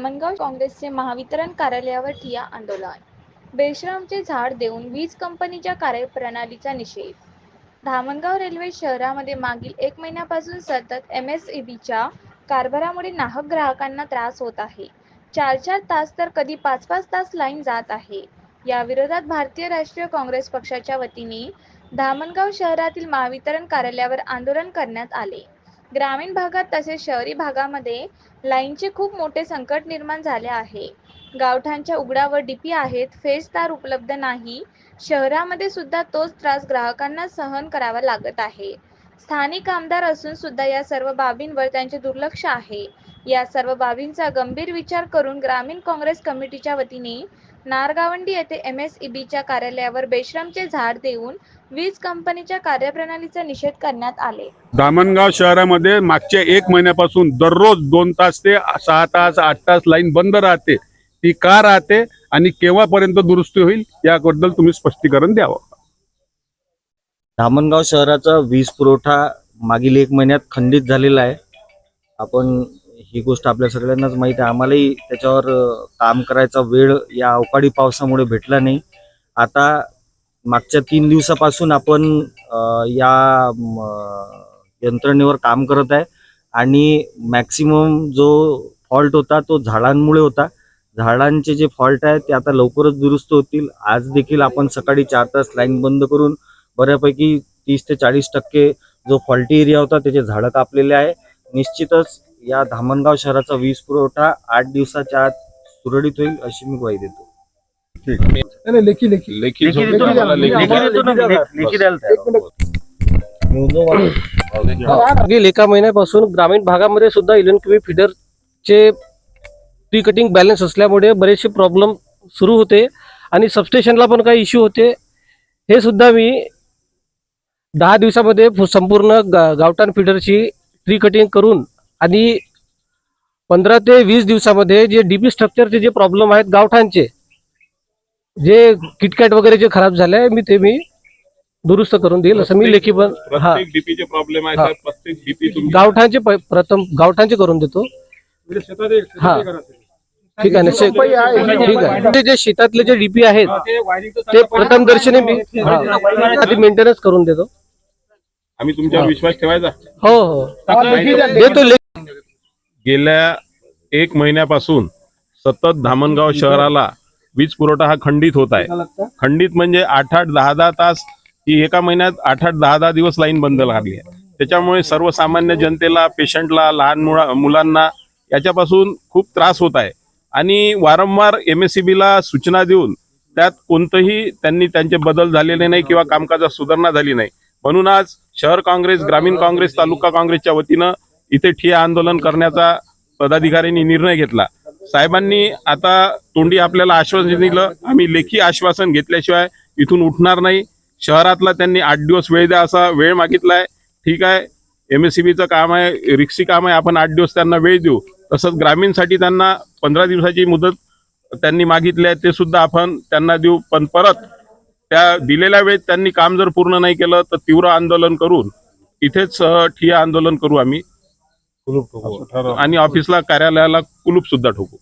धामणगाव काँग्रेसचे महावितरण कार्यालयावर ठिया आंदोलन. बेशरमचे झाड देऊन वीज कंपनीच्या कार्यप्रणालीचा निषेध. धामणगाव रेल्वे शहरामध्ये मागील एक महिन्यापासून सतत एम एस ई बीच्या कारभारामुळे नाहक ग्राहकांना त्रास होत आहे. चार चार तास तर कधी पाच पाच तास लाईन जात आहे. या विरोधात भारतीय राष्ट्रीय काँग्रेस पक्षाच्या वतीने धामणगाव शहरातील महावितरण कार्यालयावर आंदोलन करण्यात आले. ग्रामीण भागात तसेच शहरी भागामध्ये लाईनचे खूप मोठे संकट निर्माण झाले आहे. गावठाणच्या उघड्यावर डीपी आहेत फेज तार उपलब्ध नाही. शहरामध्ये सुद्धा तोच त्रास ग्राहकांना सहन करावा लागत आहे. स्थानिक आमदार असून सुद्धा या सर्व बाबींवर त्यांचे दुर्लक्ष आहे. या सर्व बाबींचा गंभीर विचार करून ग्रामीण काँग्रेस कमिटीच्या वतीने नारगावंडी येथे एम एस ई बीच्या कार्यालयावर बेश्रमचे झाड देऊन वीज कंपनीच्या कार्यप्रणालीचा निषेध करण्यात आले. धामणगाव शहरामध्ये मागच्या एक महिन्यापासून दररोज दोन तास ते सहा तास आठ तास लाईन बंद राहते. ती का राहते आणि केव्हापर्यंत दुरुस्ती होईल याबद्दल तुम्ही स्पष्टीकरण द्यावं. धामणगाव शहराचा वीज पुरवठा मागील एक महिन्यात खंडित झालेला आहे. आपण ही गोष्ट आपल्या सगळ्यांनाच माहीत आहे. आम्हालाही त्याच्यावर काम करायचा वेळ या अवकाळी पावसामुळे भेटला नाही. आता मागच्या तीन दिवसापासून आपण या म, यंत्रणेवर काम करत आहे. आणि मॅक्सिमम जो फॉल्ट होता तो झाडांमुळे होता. झाडांचे जे फॉल्ट आहे ते आता लवकरच दुरुस्त होतील. आज देखील आपण सकाळी चार तास लाईन बंद करून बऱ्यापैकी तीस ते चाळीस टक्के जो फॉल्टी एरिया होता त्याचे झाडं कापलेले आहे. निश्चितच या धामणगाव शहराचा वीज पुरवठा आठ दिवसाच्या आत सुरळीत होईल अशी मी ग्वाही देतो ठीक नाही लेखी लेखी लेखी लेखी झोपतो द्या. मला लेखी लेखी द्या. देतो ना, लेखी- लेखी द्यायला तयार आहोत. मागील एका महिन्यापासून ग्रामीण भागामध्ये सुद्धा क्यू फिडरचे प्री कटिंग बॅलन्स असल्यामुळे बरेचसे प्रॉब्लेम सुरू होते आणि सबस्टेशनला पण काही इश्यू होते हे सुद्धा मी दहा दिवसामध्ये फु- संपूर्ण गा गावठाण फिडरची ट्री कटिंग करून आणि पंधरा ते वीस दिवसामध्ये जे डीपी स्ट्रक्चरचे जे प्रॉब्लेम आहेत गावठाणचे जे किटकॅट वगैरे जे खराब झाले आहे मी ते मी दुरुस्त करून देईल. असं मी लेखी पण हा. प्रत्येक डीपीचे प्रॉब्लेम. आहेत प्रत्येक डीपी प- प्रथम गावठाणचे करून देतो. हा. ठीक आहे ना. ठीक आहे. ते जे शेतातले जे डीपी आहेत ते प्रथम दर्शनी मी आधी मेंटेनन्स करून देतो. आम्ही तुमच्यावर विश्वास ठेवायचा. हो हो. देतो गेल्या एक महिन्यापासून सतत धामणगाव शहराला वीज पुरवठा हा खंडित होत आहे. खंडित म्हणजे आठ आठ दहा दहा तास ही एका महिन्यात आठ आठ दहा दहा दिवस लाईन बंद लागली आहे. त्याच्यामुळे सर्वसामान्य जनतेला पेशंटला लहान मुळा मुलांना याच्यापासून खूप त्रास होत आहे. आणि वारंवार एम एस सी बीला सूचना देऊन त्यात कोणतंही त्यांनी त्यांचे बदल झालेले नाही किंवा कामकाजात सुधारणा झाली नाही. म्हणून आज शहर काँग्रेस ग्रामीण काँग्रेस तालुका काँग्रेसच्या वतीनं इथे ठिया आंदोलन करण्याचा पदाधिकाऱ्यांनी निर्णय घेतला. साहेबांनी आता तोंडी आपल्याला आश्वासन दिलं. आम्ही लेखी आश्वासन घेतल्याशिवाय इथून उठणार नाही. शहरातला त्यांनी आठ दिवस वेळ द्या असा वेळ मागितलाय. ठीक आहे. एम एस सी बीचं काम आहे रिक्सी काम आहे आपण आठ दिवस त्यांना वेळ देऊ. तसंच ग्रामीणसाठी त्यांना पंधरा दिवसाची मुदत त्यांनी मागितली आहे ते सुद्धा आपण त्यांना देऊ. पण परत त्या दिलेल्या वेळेत त्यांनी काम जर पूर्ण नाही केलं तर तीव्र आंदोलन करून इथेच ठिया ठिय्या आंदोलन करू आम्ही. आणि ऑफिसला कार्यालयाला कुलूप सुद्धा ठोकू.